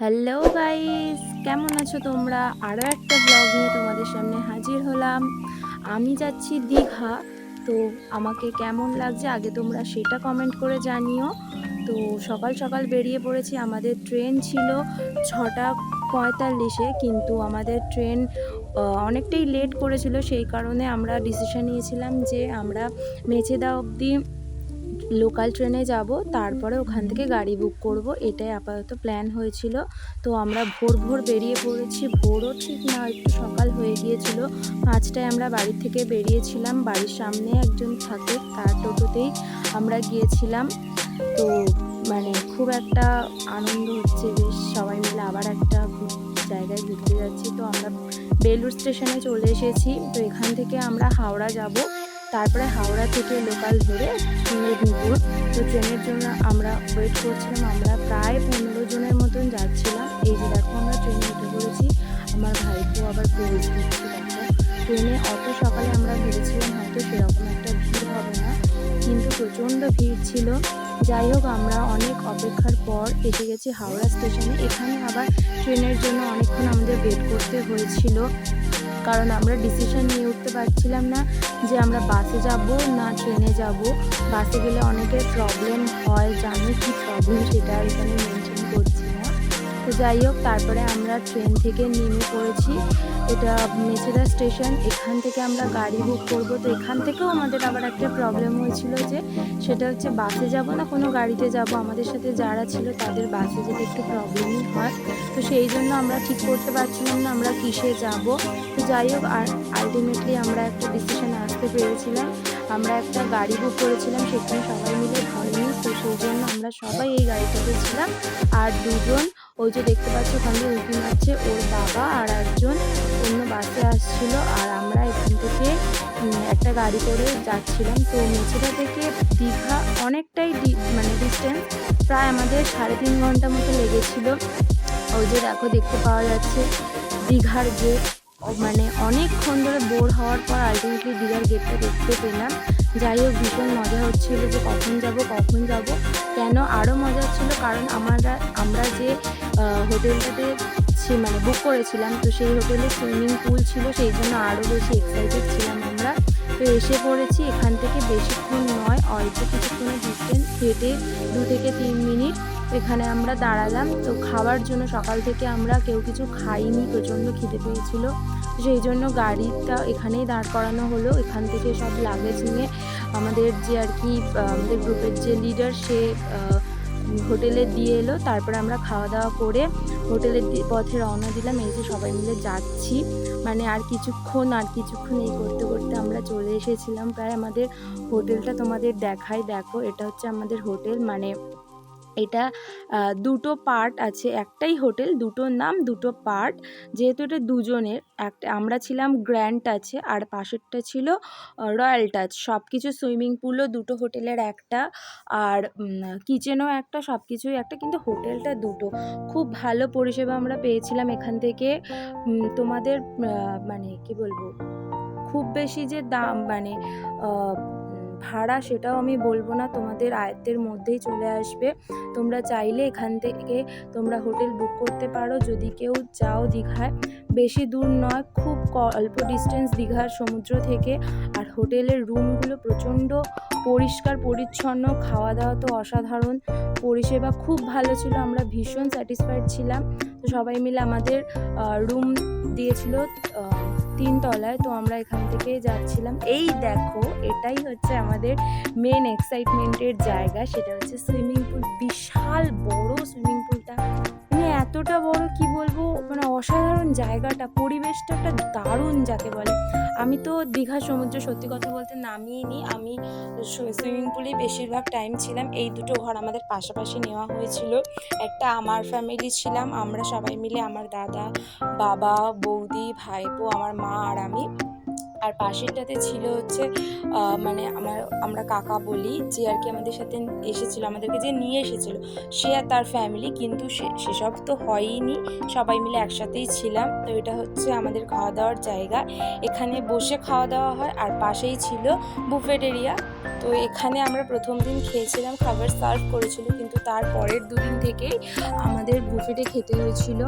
Hello guys, কেমন আছো তোমরা? আরও একটা ব্লগ নিয়ে তোমাদের সামনে হাজির হলাম। আমি যাচ্ছি দীঘা, তো আমাকে কেমন লাগছে আগে তোমরা সেটা কমেন্ট করে জানিও। তো সকাল সকাল বেরিয়ে পড়েছি, আমাদের ট্রেন ছিল ছটা পঁয়তাল্লিশে, কিন্তু আমাদের ট্রেন অনেকটাই লেট করেছিল, সেই কারণে আমরা ডিসিশন নিয়েছিলাম যে আমরা মেচেদা অবধি লোকাল ট্রেনে যাব, তারপরে ওখান থেকে গাড়ি বুক করব, এটাই আপাতত প্ল্যান হয়েছিল। তো আমরা ভোর ভোর বেরিয়ে পড়েছি, ভোরও ঠিক না, একটু সকাল হয়ে গিয়েছিল। পাঁচটায় আমরা বাড়ি থেকে বেরিয়েছিলাম, বাড়ির সামনে একজন থাকে, তার টোটোতেই আমরা গিয়েছিলাম। তো মানে খুব একটা আনন্দ হচ্ছে, বেশ সবাই মিলে আবার একটা জায়গায় ঘুরতে যাচ্ছি। তো আমরা বেলুর স্টেশনে চলে এসেছি, তো এখান থেকে আমরা হাওড়া যাব। তারপরে হাওড়া থেকে লোকাল ধরে মেদিনীপুর। তো ট্রেনের জন্য আমরা ওয়েট করছিলাম, আমরা প্রায় পনেরো জনের মতন যাচ্ছিলাম। এই যে দেখো আমরা ট্রেনে উঠে পড়েছি, আমার ভাইকেও আবার প্রবেশ দেখো। ট্রেনে অত সকালে আমরা ভেবেছিলাম হয়তো সেরকম একটা ভিড় হবে না, কিন্তু প্রচণ্ড ভিড় ছিল। যাই হোক, আমরা অনেক অপেক্ষার পর এসে গেছি হাওড়া স্টেশনে। এখানে আবার ট্রেনের জন্য অনেকক্ষণ আমাদের ওয়েট করতে হয়েছিল। কারণ আমরা ডিসিশন নিয়ে উঠতে পারছিলাম না যে আমরা বাসে যাব না ট্রেনে যাব। বাসে গেলে অনেকের প্রবলেম হয়, জানি কি প্রবলেম সেটা এখানে মেনশন করছি। তো যাই হোক, তারপরে আমরা ট্রেন থেকে নেমে পড়েছি। এটা মেছেদা স্টেশন এখান থেকে আমরা গাড়ি বুক করব। তো এখান থেকেও আমাদের আবার একটা প্রবলেম হয়েছিল যে, সেটা হচ্ছে বাসে যাব না, কোনো গাড়িতে যাব। আমাদের সাথে যারা ছিল, তাদের বাসে যেতে একটু প্রবলেমই হয়। তো সেই জন্য আমরা ঠিক করতে পারছিলাম না, আমরা কিসে যাব? তো যাই হোক, আর আলটিমেটলি আমরা একটা ডিসিশনে আসতে পেরেছিলাম। আমরা একটা গাড়ি বুক করেছিলাম, সেখানে সবাই মিলে ধরেনি তো সেই জন্য আমরা সবাই এই গাড়িটাতে ছিলাম। আর দুজন ওই যে দেখতে পাচ্ছ, ওখানে উঁকি মারছে ওর বাবা আর একজন অন্য বাসে আসছিল আর আমরা এখান থেকে একটা গাড়ি করে যাচ্ছিলাম। তো মেছেদা থেকে দীঘা অনেকটাই মানে ডিস্টেন্স প্রায় আমাদের সাড়ে তিন ঘণ্টা মতো লেগেছিল। ওই যে দেখো, দেখতে পাওয়া যাচ্ছে দীঘার গেট মানে অনেকক্ষণ ধরে বোর হওয়ার পর আলটিমেটলি দীঘার গেটটা দেখতে পেলাম। যাই হোক, ভীষণ মজা হচ্ছিল যে কখন যাব কখন যাব। কেন আরও মজা হচ্ছিল? কারণ আমরা আমরা যে হোটেলটাতে মানে বুক করেছিলাম, তো সেই হোটেলে সুইমিং পুল ছিল, সেই জন্য আরও বেশি এক্সাইটেড ছিলাম আমরা। তো এসে পড়েছি, এখান থেকে বেশিক্ষণ নয়, অল্প কিছুক্ষণের ডিস্টেন্স হেঁটে দু থেকে তিন মিনিট এখানে আমরা দাঁড়ালাম। তো খাওয়ার জন্য সকাল থেকে আমরা কেউ কিছু খাইনি, প্রচণ্ড খিদে পেয়েছিল। সেই জন্য গাড়িটা এখানেই দাঁড় করানো হলো। এখান থেকে সব লাগেজ নিয়ে আমাদের যে আর কি আমাদের গ্রুপের যে লিডার সে হোটেলে দিয়ে এলো। তারপরে আমরা খাওয়া দাওয়া করে হোটেলের পথে রওনা দিলাম। এই যে সবাই মিলে যাচ্ছি। মানে আর কিছুক্ষণ আর কিছুক্ষণ এই করতে করতে আমরা চলে এসেছিলাম। প্রায় আমাদের হোটেলটা তোমাদের দেখাই দেখো, এটা হচ্ছে আমাদের হোটেল। মানে এটা দুটো পার্ট আছে, একটাই হোটেল দুটো নাম দুটো পার্ট যেহেতু এটা দুজনের, একটা, আমরা ছিলাম গ্র্যান্ড টাচে আর পাশেরটা ছিল রয়্যাল টাচ সব কিছু সুইমিং পুলও দুটো হোটেলের একটা, আর কিচেনও একটা সব কিছুই একটা, কিন্তু হোটেলটা দুটো। খুব ভালো পরিষেবা আমরা পেয়েছিলাম এখান থেকে তোমাদের মানে কি বলব, খুব বেশি যে দাম মানে ভাড়া সেটাও আমি বলব না, তোমাদের আয়ত্তের মধ্যেই চলে আসবে। তোমরা চাইলে এখান থেকে তোমরা হোটেল বুক করতে পারো, যদি কেউ যাও দীঘায়। বেশি দূর নয়, খুব অল্প ডিস্টেন্স দীঘার সমুদ্র থেকে। আর হোটেলের রুমগুলো প্রচণ্ড পরিষ্কার, পরিচ্ছন্ন খাওয়া দাওয়া তো অসাধারণ। পরিষেবা খুব ভালো ছিল, আমরা ভীষণ স্যাটিসফাইড ছিলাম। তো সবাই মিলে আমাদের রুম দিয়েছিল তিনতলায়, তো আমরা এখান থেকে যাচ্ছিলাম। এই দেখো, এটাই হচ্ছে আমাদের মেন এক্সাইটমেন্টের জায়গা, সেটা হচ্ছে সুইমিং পুল বিশাল বড় সুইমিং পুলটা এতটা বড় কি বলব? মানে অসাধারণ জায়গাটা, পরিবেশটা একটা দারুণ যাকে বলে। আমি তো দীঘা সমুদ্র সত্যি কথা বলতে নামিয়ে আমি সুইমিং পুলে বেশিরভাগ টাইম ছিলাম। এই দুটো ঘর আমাদের পাশাপাশি নেওয়া হয়েছিল। একটা আমার ফ্যামিলি ছিলাম। আমরা সবাই মিলে আমার দাদা, বাবা, বৌদি, ভাইপো, আমার মা আর আমি। আর পাশেরটাতে ছিল হচ্ছে মানে আমার, আমরা কাকা বলি, যে আর কি আমাদের সাথে এসেছিল, আমাদেরকে যে নিয়ে এসেছিল, সে আর তার ফ্যামিলি কিন্তু সেসব তো হয়ইনি সবাই মিলে একসাথেই ছিলাম। তো এটা হচ্ছে আমাদের খাওয়া দাওয়ার জায়গা। এখানে বসে খাওয়া দাওয়া হয়, আর পাশেই ছিল বুফেট এরিয়া তো এখানে আমরা প্রথম দিন খেয়েছিলাম, খাবার সার্ভ করেছিল, কিন্তু তার পরের দুদিন থেকেই আমাদের বুফেটে খেতে হয়েছিল।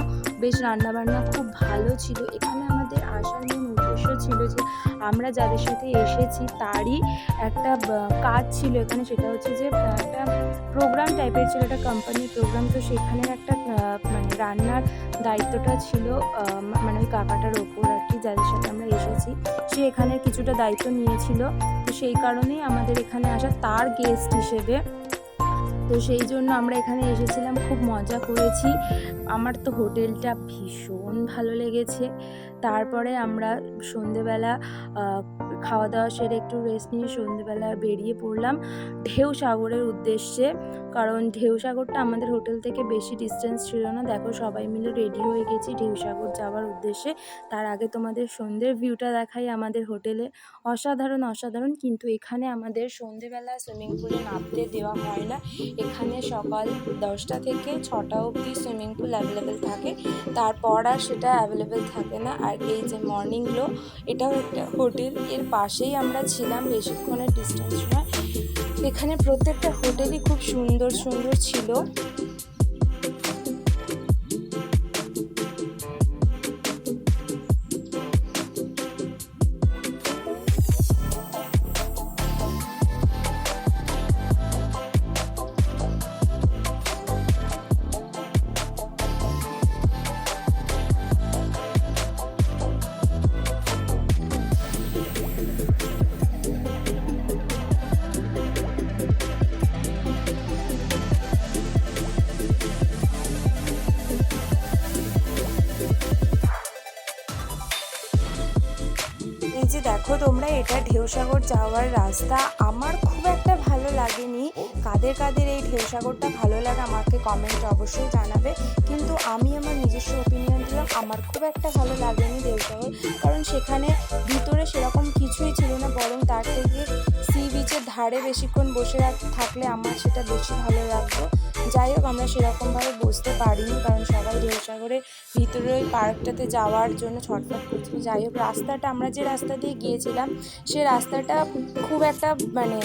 বেশ রান্নাবান্না খুব ভালো ছিল। এখানে আমাদের আসার মেন উদ্দেশ্য ছিল যে আমরা যাদের সাথে এসেছি তারই একটা কাজ ছিল এখানে, সেটা হচ্ছে যে একটা প্রোগ্রাম টাইপের ছিল, একটা কোম্পানির প্রোগ্রাম তো সেখানে একটা মানে রান্নার দায়িত্বটা ছিল মানে ওই কাকাটার ওপর আর কি, যাদের সাথে আমরা এসেছি। সে এখানে কিছুটা দায়িত্ব নিয়েছিল, তো সেই কারণেই আমাদের এখানে আসা তার গেস্ট হিসেবে তো সেই জন্য আমরা এখানে এসেছিলাম, খুব মজা করেছি। আমার তো হোটেলটা ভীষণ ভালো লেগেছে। তারপরে আমরা সন্ধেবেলা খাওয়া দাওয়া সেরে একটু রেস্ট নিয়ে সন্ধেবেলা বেরিয়ে পড়লাম ঢেউ সাগরের উদ্দেশ্যে। কারণ ঢেউ সাগরটা আমাদের হোটেল থেকে বেশি ডিস্টেন্স ছিল না। দেখো সবাই মিলে রেডি হয়ে গেছি ঢেউ সাগর যাওয়ার উদ্দেশ্যে। তার আগে তোমাদের সন্ধ্যের ভিউটা দেখাই আমাদের হোটেলে। অসাধারণ অসাধারণ। কিন্তু এখানে আমাদের সন্ধেবেলা সুইমিং পুলে নামতে দেওয়া হয় না। এখানে সকাল দশটা থেকে ছটা অবধি সুইমিং পুল অ্যাভেলেবেল থাকে। তারপর আর সেটা অ্যাভেলেবেল থাকে না। আর এই যে মর্নিং গ্লো এটাও একটা হোটেল এর পাশেই আমরা ছিলাম বেশিক্ষণের ডিস্টেন্স নয়। এখানে প্রত্যেকটা হোটেলই খুব সুন্দর সুন্দর ছিল। ঢেউসাগর যাওয়ার রাস্তা আমার খুব একটা ভালো লাগেনি। কাদের কাদের এই ঢেউসাগরটা ভালো লাগে আমাকে কমেন্টে অবশ্যই জানাবে। কিন্তু আমি আমার নিজস্ব ওপিনিয়ন দিলাম, আমার খুব একটা ভালো লাগেনি ঢেউসাগর। কারণ সেখানে ভিতরে সেরকম কিছুই ছিল না, বরং তার থেকে ধারে বেশিক্ষণ বসে থাকলে আমার সেটা বেশি ভালো লাগতো। যাই হোক, আমরা সেরকমভাবে বসতে পারিনি, কারণ সবাই ঢেউসাগরের ভিতরে ওই পার্কটাতে যাওয়ার জন্য ছটফট করছিল। যাই হোক, রাস্তাটা আমরা যে রাস্তা দিয়ে গিয়েছিলাম, সে রাস্তাটা খুব একটা মানে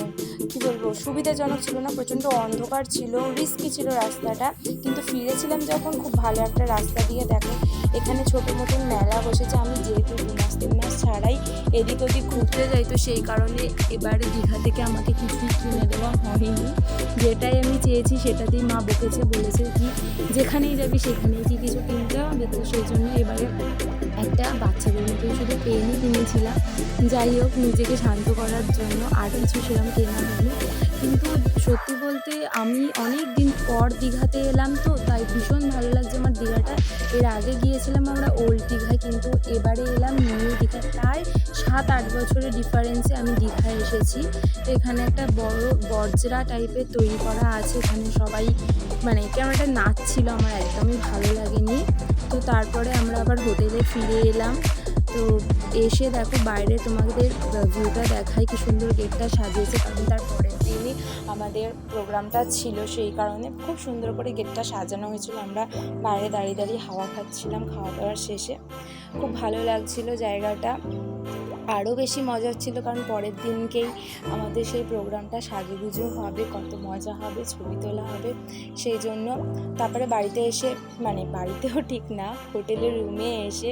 কি বলব, সুবিধাজনক ছিল না, প্রচণ্ড অন্ধকার ছিল রিস্কি ছিল রাস্তাটা। কিন্তু ফিরেছিলাম যখন, খুব ভালো একটা রাস্তা দিয়ে। দেখো, এখানে ছোটো মতন মেলা বসেছে, আমি যেহেতু দু মাস মাস ছাড়াই এদিক ওদিক ঘুরতে যাই, তো সেই কারণে এবারে দীঘা থেকে আমাকে কিছুই কিনে দেওয়া হয়নি। যেটাই আমি চেয়েছি সেটাতেই মা বকেছে, বলেছে কি যেখানেই যাবি সেখানেই কি কিছু কিনতে হবে, তো সেই জন্য এবারে একটা বাচ্চাদের মতো শুধু পেনই কিনেছিলাম। যাই হোক, নিজেকে শান্ত করার জন্য আর কিছু সেরকম কেনা হয়নি। কিন্তু সত্যি বলতে আমি অনেক দিন পর দীঘাতে এলাম তো, তাই ভীষণ ভালো লাগছে আমার দীঘাটা। এর আগে গিয়েছিলাম আমরা ওল্ড দীঘায় কিন্তু এবারে সাত, আট বছরের ডিফারেন্সে আমি দীঘায় এসেছি। এখানে একটা বড় বর্জরা টাইপের তৈরি করা আছে। এখানে সবাই মানে কেমন একটা নাচ ছিল আমার একদমই ভালো লাগেনি। তো তারপরে আমরা আবার হোটেলে ফিরে এলাম। তো এসে দেখো বাইরে তোমাদের ভিউটা দেখায় কি সুন্দর গেটটা সাজিয়েছে। কারণ তার পরের দিনই আমাদের প্রোগ্রামটা ছিল। সেই কারণে খুব সুন্দর করে গেটটা সাজানো হয়েছিল। আমরা বাইরে দাঁড়িয়ে দাঁড়িয়ে হাওয়া খাচ্ছিলাম। খাওয়া দাওয়ার শেষে খুব ভালো লাগছিল জায়গাটা। আরও বেশি মজা ছিল কারণ পরের দিনকেই আমাদের সেই প্রোগ্রামটা সাজুগুজু হবে, কত মজা হবে, ছবি তোলা হবে। সেই জন্য তারপরে বাড়িতে এসে মানে বাড়িতেও ঠিক না, হোটেলের রুমে এসে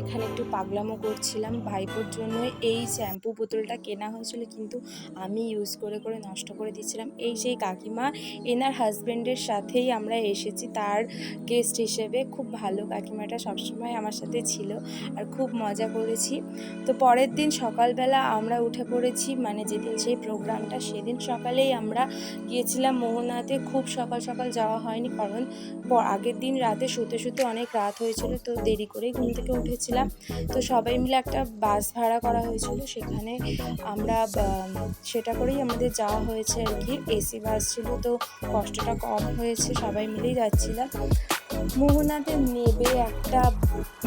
এখানে একটু পাগলামো করছিলাম। ভাইপোর জন্য এই শ্যাম্পু বোতলটা কেনা হয়েছিল, কিন্তু আমি ইউজ করে করে নষ্ট করে দিচ্ছিলাম এই সেই কাকিমা, এনার হাজব্যান্ডের সাথেই আমরা এসেছি। তার গেস্ট হিসেবে খুব ভালো কাকিমাটা সবসময় আমার সাথে ছিল। আর খুব মজা করেছি। তো পরের দিন সকালবেলা আমরা উঠে পড়েছি মানে যেদিন সেই প্রোগ্রামটা সেদিন সকালেই আমরা গিয়েছিলাম মোহনাতে খুব সকাল সকাল যাওয়া হয়নি কারণ আগের দিন রাতে শুতে শুতে অনেক রাত হয়েছিল, তো দেরি করেই ঘুম থেকে উঠেছিলাম। তো সবাই মিলে একটা বাস ভাড়া করা হয়েছিল, সেখানে আমরা সেটা করেই আমাদের যাওয়া হয়েছে আর কি। এসি বাস ছিল, তো কষ্টটা কম হয়েছে, সবাই মিলেই যাচ্ছিলাম। মোহনাতে নেবে একটা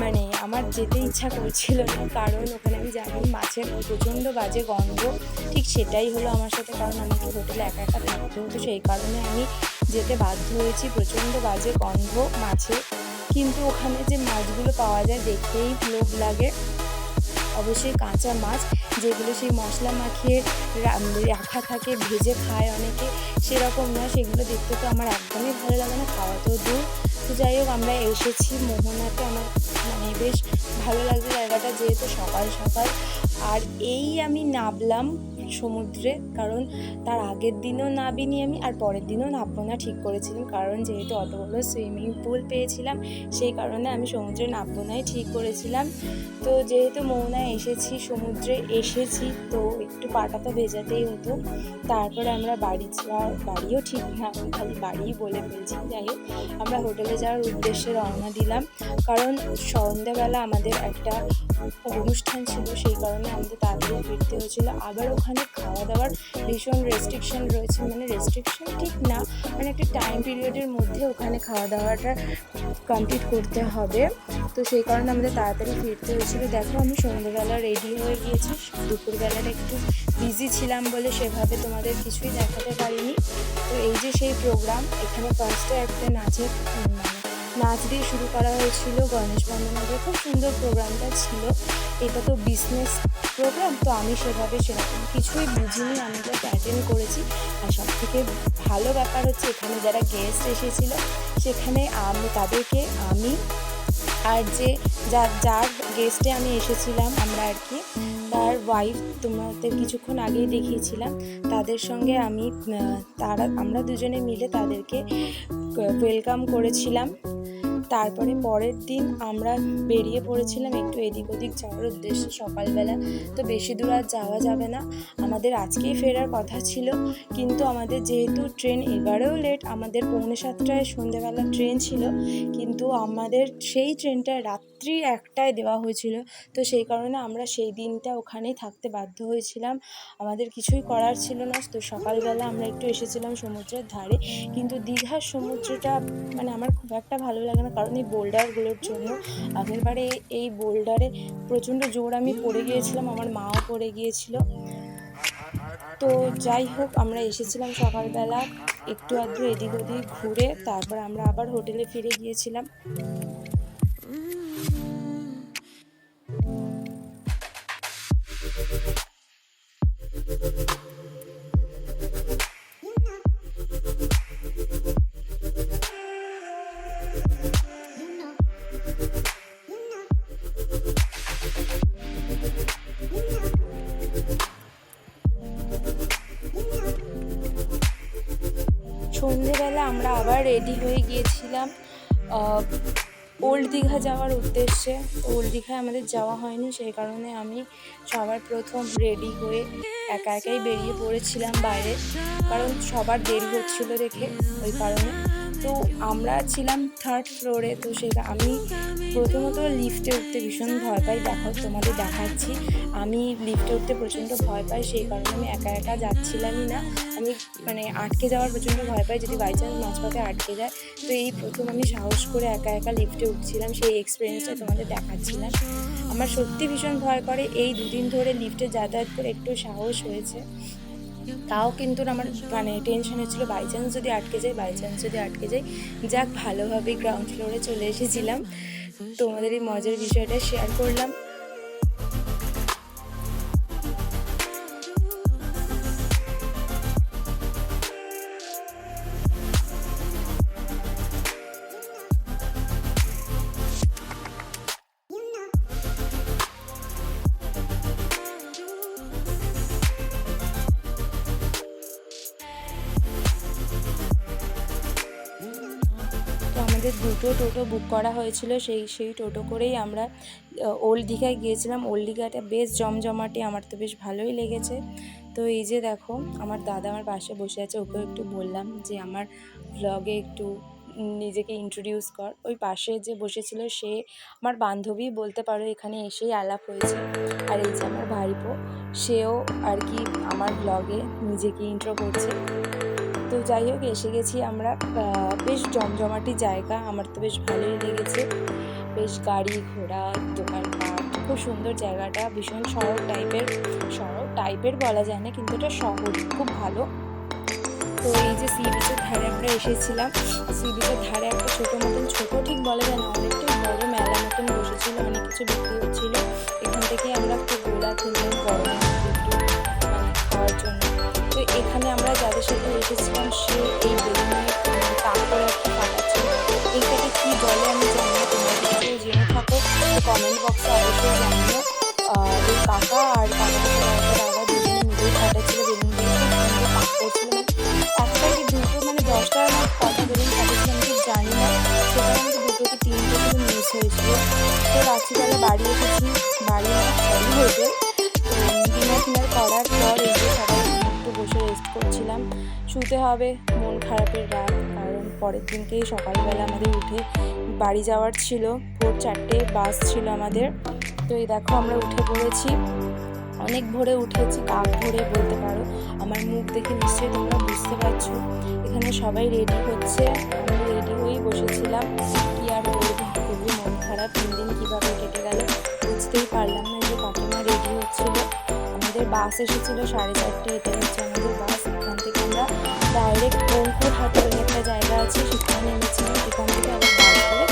মানে আমার যেতে ইচ্ছা করছিল না, কারণ ওখানে আমি জানি মাছের প্রচণ্ড বাজে গন্ধ, ঠিক সেটাই হলো আমার সাথে, কারণ আমাকে হোটেলে একা একা থাকতে হতো, সেই কারণে আমি যেতে বাধ্য হয়েছি, প্রচণ্ড বাজে গন্ধ মাছের কিন্তু ওখানে যে মাছগুলো পাওয়া যায়, দেখতেই লোভ লাগে। অবশ্যই কাঁচা মাছ, যেগুলো সেই মশলা মাখিয়ে রাখা থাকে, ভেজে খায় অনেকে, সেরকম না, সেগুলো দেখতে তো আমার একদমই ভালো লাগে না, খাওয়া তো দূর। যাই হোক আমরা এসেছি মোহনাতে। আমার মানে বেশ ভালো লাগছে জায়গাটা যেহেতু সকাল সকাল, আর এই আমি নামলাম সমুদ্রে, কারণ তার আগের দিনও নাবিনি আমি, আর পরের দিনও নামবো না, ঠিক করেছিলাম, কারণ যেহেতু অত বড় সুইমিং পুল পেয়েছিলাম, সেই কারণে আমি সমুদ্রে নামবো নাই, ঠিক করেছিলাম। তো যেহেতু মোহনায় এসেছি, সমুদ্রে এসেছি, তো একটু পাটা তো ভেজাতেই হতো, তারপরে আমরা বাড়ি যাওয়ার বাড়িও ঠিক না খালি বাড়িই বলে ফেলছি, যাই আমরা হোটেলে যাওয়ার উদ্দেশ্যে রওনা দিলাম, কারণ সন্ধ্যাবেলা আমাদের একটা অনুষ্ঠান ছিল, সেই কারণে আমাদের তাড়াতাড়ি ফিরতে হয়েছিল। আবার ওখানে খাওয়া দাওয়ার ভীষণ রেস্ট্রিকশন রয়েছে। মানে রেস্ট্রিকশন ঠিক না মানে একটা টাইম পিরিয়ডের মধ্যে ওখানে খাওয়া দাওয়াটা কমপ্লিট করতে হবে। তো সেই কারণে আমাদের তাড়াতাড়ি ফিরতে হয়েছিল। দেখো, আমি সন্ধ্যেবেলা রেডি হয়ে গিয়েছি। দুপুরবেলাটা একটু বিজি ছিলাম বলে সেভাবে তোমাদের কিছুই দেখাতে পারিনি। তো এই যে সেই প্রোগ্রাম এখানে ফার্স্টে একটা নাচের নাচ দিয়ে শুরু করা হয়েছিল গণেশ বন্দনা খুব সুন্দর প্রোগ্রামটা ছিল। এটা তো বিজনেস প্রোগ্রাম তো আমি সেভাবে সেরকম কিছুই বুঝিনি। আমি জাস্ট অ্যাটেন্ড করেছি। আর সব থেকে ভালো ব্যাপার হচ্ছে এখানে যারা গেস্ট এসেছিল, সেখানে আমি তাদেরকে আমি আর যে যার যার গেস্টে আমি এসেছিলাম আমরা আর কি তার ওয়াইফ তোমাদের কিছুক্ষণ আগেই দেখিয়েছিলাম। তাদের সঙ্গে আমি তারা, আমরা দুজনে মিলে তাদেরকে ওয়েলকাম করেছিলাম। তারপরে পরের দিন আমরা বেরিয়ে পড়েছিলাম একটু এদিক ওদিক যাওয়ার উদ্দেশ্যে সকালবেলা। তো বেশি দূর আর যাওয়া যাবে না। আমাদের আজকেই ফেরার কথা ছিল। কিন্তু আমাদের যেহেতু ট্রেন এবারেও লেট আমাদের পৌনে সাতটায় সন্ধেবেলা ট্রেন ছিল। কিন্তু আমাদের সেই ট্রেনটা রাত্রি একটায় দেওয়া হয়েছিল। তো সেই কারণে আমরা সেই দিনটা ওখানেই থাকতে বাধ্য হয়েছিলাম। আমাদের কিছুই করার ছিল না। তো সকালবেলা আমরা একটু এসেছিলাম সমুদ্রের ধারে। কিন্তু দীঘার সমুদ্রটা মানে আমার খুব একটা ভালো লাগে না। কারণ এই বোল্ডারগুলোর জন্য আগের বারে এই বোল্ডারে প্রচণ্ড জোর আমি পড়ে গিয়েছিলাম, আমার মাও পড়ে গিয়েছিল। তো যাই হোক, আমরা এসেছিলাম সকালবেলা, একটু আধটু এদিক ওদিক ঘুরে, তারপর আমরা আবার হোটেলে ফিরে গিয়েছিলাম। আমরা আবার রেডি হয়ে গিয়েছিলাম ওল্ড দীঘা যাওয়ার উদ্দেশ্যে। তো ওল্ড দীঘায় আমাদের যাওয়া হয়নি, সেই কারণে আমি সবার প্রথম রেডি হয়ে একা একাই বেরিয়ে পড়েছিলাম বাইরে। কারণ সবার দেরি হচ্ছিল দেখে, ওই কারণে। তো আমরা ছিলাম থার্ড ফ্লোরে তো সেটা আমি প্রথমত লিফটে উঠতে ভীষণ ভয় পাই। দেখো, তোমাদের দেখাচ্ছি। আমি লিফটে উঠতে প্রচণ্ড ভয় পাই, সেই কারণে আমি একা একা যাচ্ছিলামই না। আমি মানে আটকে যাওয়ার প্রচণ্ড ভয় পাই, যদি বাই চান্স মাঝপথে আটকে যায়। তো এই প্রথম আমি সাহস করে একা একা লিফটে উঠছিলাম, সেই এক্সপিরিয়েন্সটা তোমাদের দেখাচ্ছিলাম। আমার সত্যি ভীষণ ভয় করে। এই দুদিন ধরে লিফটে যাতায়াত করে একটু সাহস হয়েছে। তাও কিন্তু আমার মানে টেনশন হচ্ছিল বাই চান্স যদি আটকে যাই বাই চান্স যদি আটকে যাই, যাক, ভালোভাবেই গ্রাউন্ড ফ্লোরে চলে এসেছিলাম। তোমাদের এই মজার বিষয়টা শেয়ার করলাম। দুটো টোটো বুক করা হয়েছিল, সেই সেই টোটো করেই আমরা ওল্ড দীঘায় গিয়েছিলাম। ওল্ড দীঘাটা বেশ জমজমাটে, আমার তো বেশ ভালোই লেগেছে। তো এই যে দেখো, আমার দাদা আমার পাশে বসে আছে, ওকেও একটু বললাম যে আমার ব্লগে একটু নিজেকে ইন্ট্রোডিউস কর। ওই পাশে যে বসেছিল, সে আমার বান্ধবী বলতে পারো, এখানে এসেই আলাপ হয়েছে। আর এই যে আমার ভাইপো, সেও আর কি আমার ব্লগে নিজেকে ইন্ট্রো করছে। তো যাই হোক, এসে গেছি আমরা বেশ জমজমাটি জায়গা। আমার তো বেশ ভালোই লেগেছে। বেশ গাড়ি ঘোড়া, দোকানপাট, খুব সুন্দর জায়গাটা। ভীষণ শহর টাইপের শহর টাইপের বলা যায় না, কিন্তু এটা শহর খুব ভালো। তো এই যে সি বিচের ধারে আমরা এসেছিলাম। সি বিচের ধারে একটা ছোটো মতন, ছোটো ঠিক বলা যায় না, অনেকটাই বড় মেলা মতন বসেছিল, অনেক কিছু বিক্রি হচ্ছিল। এখান থেকে আমরা একটু গোলা কিনলাম গরমের একটু মানে খাওয়ার জন্য। তো এখানে আমরা যাদের সাথে এসেছিলাম সে এই একটা কাটাচ্ছিল এইটাকে কী বলে আমি জানি না, তোমরা জেনে থাকো। কমেন্ট বক্সে অবশ্যই জানিও। এই কাকা আর কাটাচ্ছিল দিয়ে। করছিল। একটা কি দুটো মানে দশটা আমার আমি ঠিক জানি না। আমাকে দুটো কি তিনটে শুধু মিস হয়েছিল। তো রাত্রিবেলা বাড়ি এসেছি। বাড়ি সরি হোটেল ডিনার ফিনার করার পর শুতে হবে, মন খারাপের রাত। কারণ পরের দিনকেই সকালবেলা আমাদের উঠে বাড়ি যাওয়ার ছিল। ভোর চারটে বাস ছিল আমাদের। তো এই দেখো আমরা উঠে পড়েছি। অনেক ভোরে উঠেছি, কাক ভোরে বলতে পারো। আমার মুখ দেখে নিশ্চয়ই তোমরা বুঝতে পারছ। এখানে সবাই রেডি হচ্ছে। আমি রেডি হয়েই বসেছিলাম। কি আর খুবই মন খারাপ। তিন দিন কীভাবে কেটে গেল বুঝতেই পারলাম না যে কাকিমা রেডি হচ্ছিল। আমাদের বাস এসেছিল, সাড়ে চারটে এটা হচ্ছে আমাদের বাস। এখান থেকে আমরা ডাইরেক্ট অঙ্কুর হাটে একটা জায়গা আছে, সেখানে নেমেছিলাম। সেখান থেকে আবার বাস করে